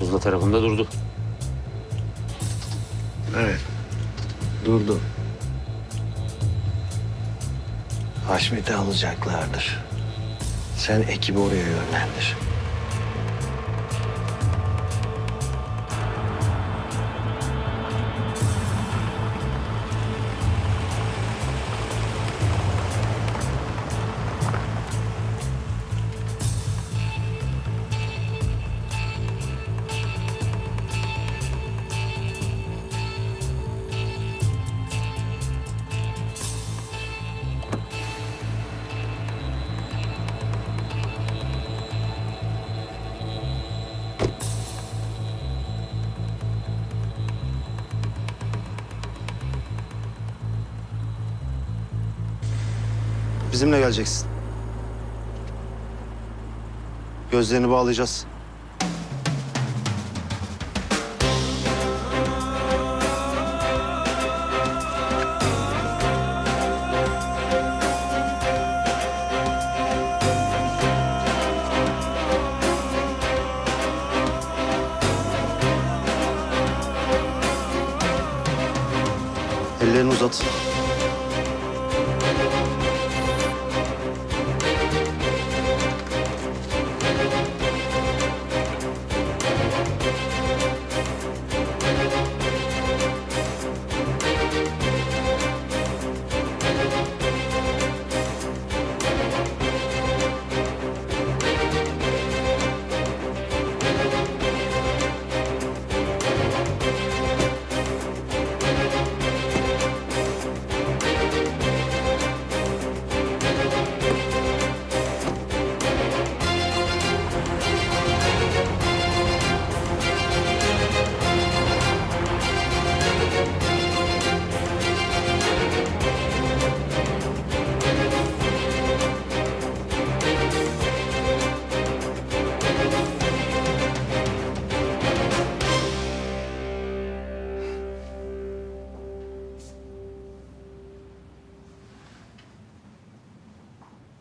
Mustafa tarafında durdu. Evet. Durdu. Haşmet'i alacaklardır. Sen ekibi oraya yönlendir. Bizimle geleceksin. Gözlerini bağlayacağız. Ellerini uzat.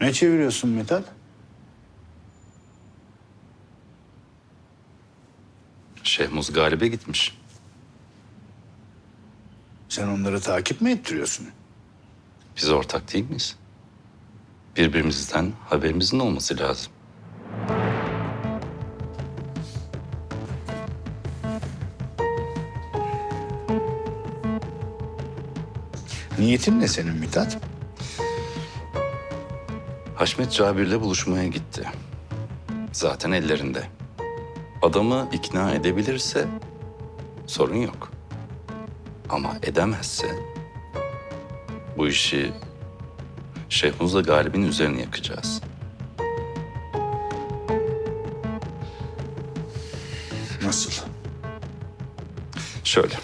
Ne çeviriyorsun Mithat? Şehmuz Galip'e gitmiş. Sen onları takip mi ettiriyorsun? Biz ortak değil miyiz? Birbirimizden haberimizin olması lazım. Niyetin ne senin Mithat? Haşmet Cabir'le buluşmaya gitti. Zaten ellerinde. Adamı ikna edebilirse sorun yok. Ama edemezse bu işi Şehmuz'la Galip'in üzerine yakacağız. Nasıl? Şöyle.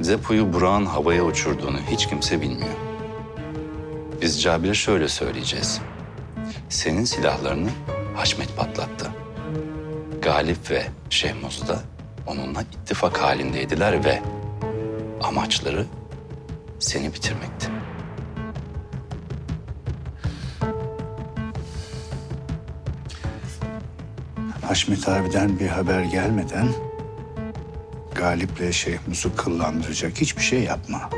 Zepo'yu Burak'ın havaya uçurduğunu hiç kimse bilmiyor. Biz Cabir'e şöyle söyleyeceğiz. Senin silahlarını Haşmet patlattı. Galip ve Şehmuz da onunla ittifak halindeydiler ve amaçları seni bitirmekti. Haşmet abiden bir haber gelmeden Galip'le Şeyh Mus'u kıllandıracak hiçbir şey yapma.